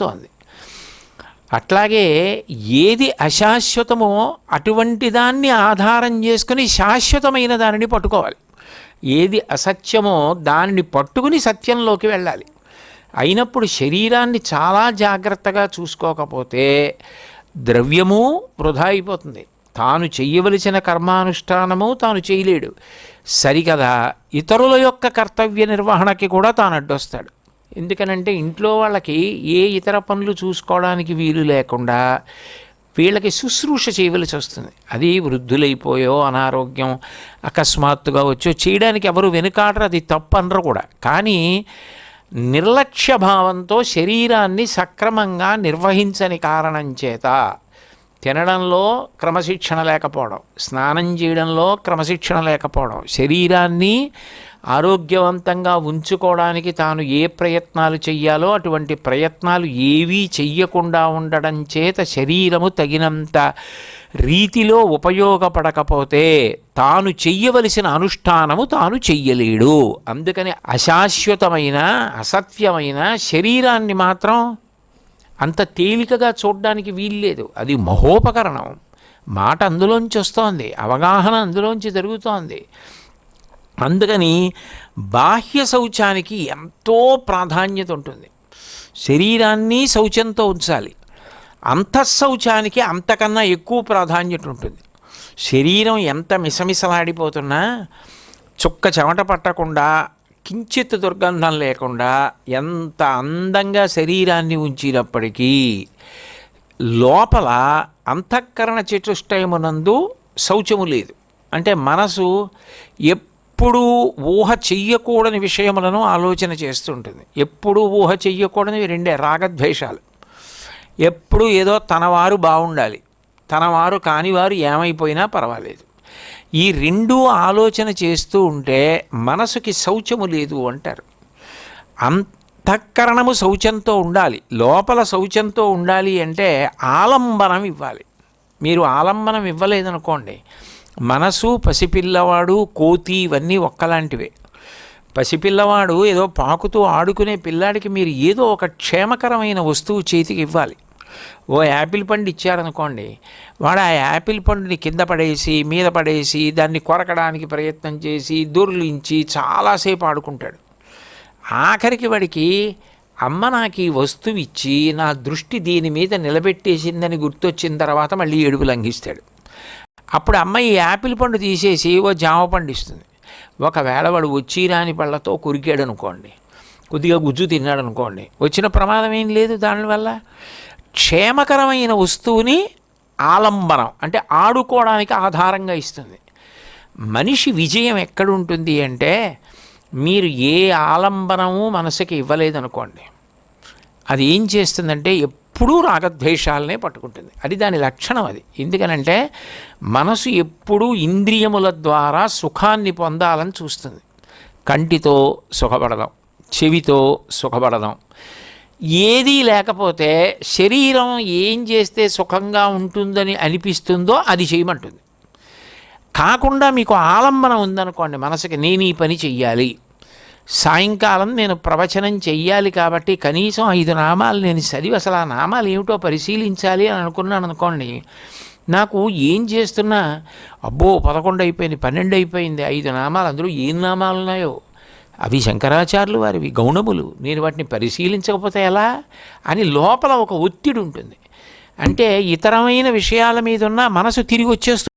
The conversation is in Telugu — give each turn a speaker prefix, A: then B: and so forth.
A: తెలుస్తోంది అట్లాగే ఏది అశాశ్వతమో అటువంటి దాన్ని ఆధారం చేసుకుని శాశ్వతమైన దానిని పట్టుకోవాలి. ఏది అసత్యమో దానిని పట్టుకుని సత్యంలోకి వెళ్ళాలి. అయినప్పుడు శరీరాన్ని చాలా జాగ్రత్తగా చూసుకోకపోతే ద్రవ్యము వృధా అయిపోతుంది. తాను చేయవలసిన కర్మానుష్ఠానము తాను చేయలేడు. సరికదా ఇతరుల యొక్క కర్తవ్య నిర్వహణకి కూడా తాను అడ్డొస్తాడు ఎందుకనంటే ఇంట్లో వాళ్ళకి ఏ ఇతర పనులు చూసుకోవడానికి వీలు లేకుండా వీళ్ళకి శుశ్రూష చేయవలసి వస్తుంది. అది వృద్ధులైపోయో అనారోగ్యం అకస్మాత్తుగా వచ్చో చేయడానికి ఎవరు వెనుకాడరు అది తప్పనరు అనరు కూడా. కానీ నిర్లక్ష్య భావంతో శరీరాన్ని సక్రమంగా నిర్వహించని కారణం చేత తినడంలో క్రమశిక్షణ లేకపోవడం స్నానం చేయడంలో క్రమశిక్షణ లేకపోవడం శరీరాన్ని ఆరోగ్యవంతంగా ఉంచుకోవడానికి తాను ఏ ప్రయత్నాలు చెయ్యాలో అటువంటి ప్రయత్నాలు ఏవీ చెయ్యకుండా ఉండడం చేత శరీరము తగినంత రీతిలో ఉపయోగపడకపోతే తాను చెయ్యవలసిన అనుష్ఠానము తాను చెయ్యలేడు. అందుకని అశాశ్వతమైన అసత్యమైన శరీరాన్ని మాత్రం అంత తేలికగా చూడడానికి వీల్లేదు అది మహోపకరణం. మాట అందులోంచి వస్తోంది. అవగాహన అందులోంచి జరుగుతోంది. అందుకని బాహ్య శౌచానికి ఎంతో ప్రాధాన్యత ఉంటుంది. శరీరాన్ని శౌచంతో ఉంచాలి. అంతఃశౌచానికి అంతకన్నా ఎక్కువ ప్రాధాన్యత ఉంటుంది. శరీరం ఎంత మిసమిసలాడిపోతున్నా చుక్క చెమట పట్టకుండా కించిత్ దుర్గంధం లేకుండా ఎంత అందంగా శరీరాన్ని ఉంచినప్పటికీ లోపల అంతఃకరణ చతుష్టయమునందు శౌచము లేదు. అంటే మనసు ఎప్పుడూ ఊహ చెయ్యకూడని విషయములను ఆలోచన చేస్తుంటుంది. ఎప్పుడూ ఊహ చెయ్యకూడని రెండే రాగద్వేషాలు. ఎప్పుడు ఏదో తనవారు బాగుండాలి తనవారు కానివారు ఏమైపోయినా పర్వాలేదు. ఈ రెండు ఆలోచన చేస్తూ ఉంటే మనసుకి శౌచము లేదు అంటారు. అంతఃకరణము శౌచంతో ఉండాలి. లోపల శౌచంతో ఉండాలి అంటే ఆలంబనం ఇవ్వాలి. మీరు ఆలంబనం ఇవ్వలేదనుకోండి మనసు పసిపిల్లవాడు కోతి ఇవన్నీ ఒక్కలాంటివే. పసిపిల్లవాడు ఏదో పాకుతూ ఆడుకునే పిల్లాడికి మీరు ఏదో ఒక క్షేమకరమైన వస్తువు చేతికి ఇవ్వాలి. ఓ యాపిల్ పండు ఇచ్చారనుకోండి వాడు ఆ యాపిల్ పండుని కింద పడేసి మీద పడేసి దాన్ని కొరకడానికి ప్రయత్నం చేసి దొర్లించి చాలాసేపు ఆడుకుంటాడు. ఆఖరికి వాడికి అమ్మ నాకు ఈ వస్తువు ఇచ్చి నా దృష్టి దీని మీద నిలబెట్టేసిందని గుర్తొచ్చిన తర్వాత మళ్ళీ ఏడుపు లంఘిస్తాడు. అప్పుడు అమ్మ ఈ యాపిల్ పండు తీసేసి ఓ జామ పండు ఇస్తుంది. ఒకవేళ వాడు వచ్చి రాని పళ్ళతో కొరికాడు అనుకోండి కొద్దిగా గుజ్జు తిన్నాడు అనుకోండి వచ్చిన ప్రమాదం ఏం లేదు దానివల్ల? క్షేమకరమైన వస్తువుని ఆలంబనం అంటే ఆడుకోవడానికి ఆధారంగా ఇస్తుంది. మనిషి విజయం ఎక్కడుంటుంది అంటే మీరు ఏ ఆలంబనము మనసుకి ఇవ్వలేదనుకోండి. అది ఏం చేస్తుందంటే ఎప్పుడూ రాగద్వేషాలనే పట్టుకుంటుంది. అది దాని లక్షణం అది. ఎందుకనంటే మనసు ఎప్పుడూ ఇంద్రియముల ద్వారా సుఖాన్ని పొందాలని చూస్తుంది. కంటితో సుఖపడదాం చెవితో సుఖపడదాం. ఏదీ లేకపోతే శరీరం ఏం చేస్తే సుఖంగా ఉంటుందని అనిపిస్తుందో అది చేయమంటుంది. కాకుండా మీకు ఆలంబనం ఉందనుకోండి మనసుకి నేను ఈ పని చెయ్యాలి. సాయంకాలం నేను ప్రవచనం చెయ్యాలి కాబట్టి కనీసం ఐదు నామాలు నేను చదివి అసలు ఆ నామాలు ఏమిటో పరిశీలించాలి అని అనుకున్నాను అనుకోండి నాకు ఏం చేస్తున్నా అబ్బో పదకొండు అయిపోయింది పన్నెండు అయిపోయింది ఐదు నామాలు అందులో ఏం నామాలు ఉన్నాయో అవి శంకరాచార్యులు వారివి గౌణములు. నేను వాటిని పరిశీలించకపోతే ఎలా? అని లోపల ఒక ఒత్తిడి ఉంటుంది. అంటే ఇతరమైన విషయాల మీద ఉన్న మనసు తిరిగి వచ్చేస్తుంది